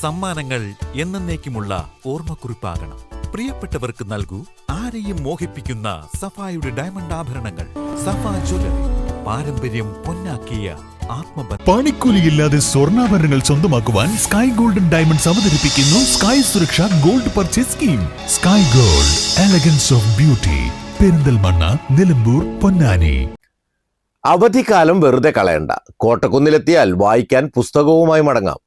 സമ്മാനങ്ങൾ എന്നേക്കുമുള്ള ഓർമ്മക്കുറിപ്പാകണം. പ്രിയപ്പെട്ടവർക്ക് നൽകൂ ആരെയും മോഹിപ്പിക്കുന്ന സഫായുടെ ഡയമണ്ട് ആഭരണങ്ങൾ. സഫാ ജ്വല്ലറി പാരമ്പര്യം പൊന്നാക്കിയ പണിക്കൂലിയില്ലാതെ സ്വർണാഭരണങ്ങൾ സ്വന്തമാക്കുവാൻ സ്കൈ ഗോൾഡൻ ഡയമണ്ട്സ് അവതരിപ്പിക്കുന്നു സ്കൈ സുരക്ഷ gold purchase scheme. Sky gold elegance of beauty Perinthalmanna Nilambur Ponnani. അവധിക്കാലം വെറുതെ കളയണ്ട. കോട്ടക്കുന്നിലെത്തിയാൽ വായിക്കാൻ പുസ്തകവുമായി മടങ്ങാം.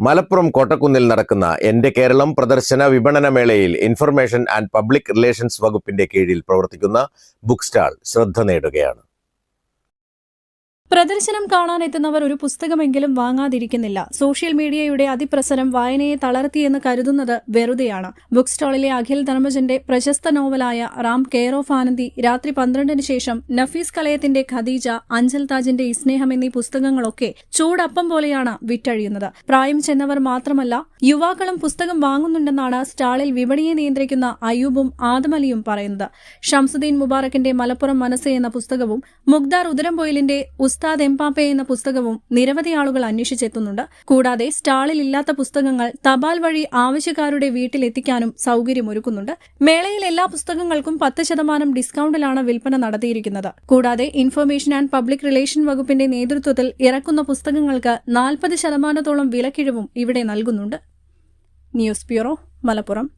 മലപ്പുറം കോട്ടക്കുന്നിൽ നടക്കുന്ന എന്റെ കേരളം പ്രദർശന വിപണന മേളയിൽ ഇൻഫർമേഷൻ ആൻഡ് പബ്ലിക് റിലേഷൻസ് വകുപ്പിന്റെ കീഴിൽ പ്രവർത്തിക്കുന്ന ബുക്ക് സ്റ്റാൾ ശ്രദ്ധ നേടുകയാണ്. പ്രദർശനം കാണാനെത്തുന്നവർ ഒരു പുസ്തകമെങ്കിലും വാങ്ങാതിരിക്കുന്നില്ല. സോഷ്യൽ മീഡിയയുടെ അതിപ്രസരം വായനയെ തളർത്തിയെന്ന് കരുതുന്നത് വെറുതെയാണ്. ബുക്ക് സ്റ്റാളിലെ അഖിൽ ധർമ്മജന്റെ പ്രശസ്ത നോവലായ റാം കെയർ ഓഫ് ആനന്ദി രാത്രി പന്ത്രണ്ടിന് ശേഷം നഫീസ് കലയത്തിന്റെ ഖദീജ അഞ്ചൽ താജിന്റെ ഇസ്നേഹം എന്നീ പുസ്തകങ്ങളൊക്കെ ചൂടപ്പം പോലെയാണ് വിറ്റഴിയുന്നത്. പ്രായം ചെന്നവർ മാത്രമല്ല യുവാക്കളും പുസ്തകം വാങ്ങുന്നുണ്ടെന്നാണ് സ്റ്റാളിൽ വിപണിയെ നിയന്ത്രിക്കുന്ന അയ്യൂബും ആദമലിയും പറയുന്നത്. ഷംസുദ്ദീൻ മുബാറക്കിന്റെ മലപ്പുറം മനസ്സ് എന്ന പുസ്തകവും മുഗ്ദാർ ഉദരംപൊയിലിന്റെ ഉസ്താദ് എംപാപ്പെ എന്ന പുസ്തകവും നിരവധി ആളുകൾ അന്വേഷിച്ചെത്തുന്നുണ്ട്. കൂടാതെ സ്റ്റാളിൽ ഇല്ലാത്ത പുസ്തകങ്ങൾ തപാൽ വഴി ആവശ്യക്കാരുടെ വീട്ടിലെത്തിക്കാനും സൗകര്യമൊരുക്കുന്നുണ്ട്. മേളയിൽ എല്ലാ പുസ്തകങ്ങൾക്കും പത്ത് ശതമാനം ഡിസ്കൌണ്ടിലാണ് വിൽപ്പന നടത്തിയിരിക്കുന്നത്. കൂടാതെ ഇൻഫർമേഷൻ ആൻഡ് പബ്ലിക് റിലേഷൻ വകുപ്പിന്റെ നേതൃത്വത്തിൽ ഇറക്കുന്ന പുസ്തകങ്ങൾക്ക് നാൽപ്പത് ശതമാനത്തോളം വിലക്കിഴിവും ഇവിടെ നൽകുന്നുണ്ട്. News bureau Malappuram.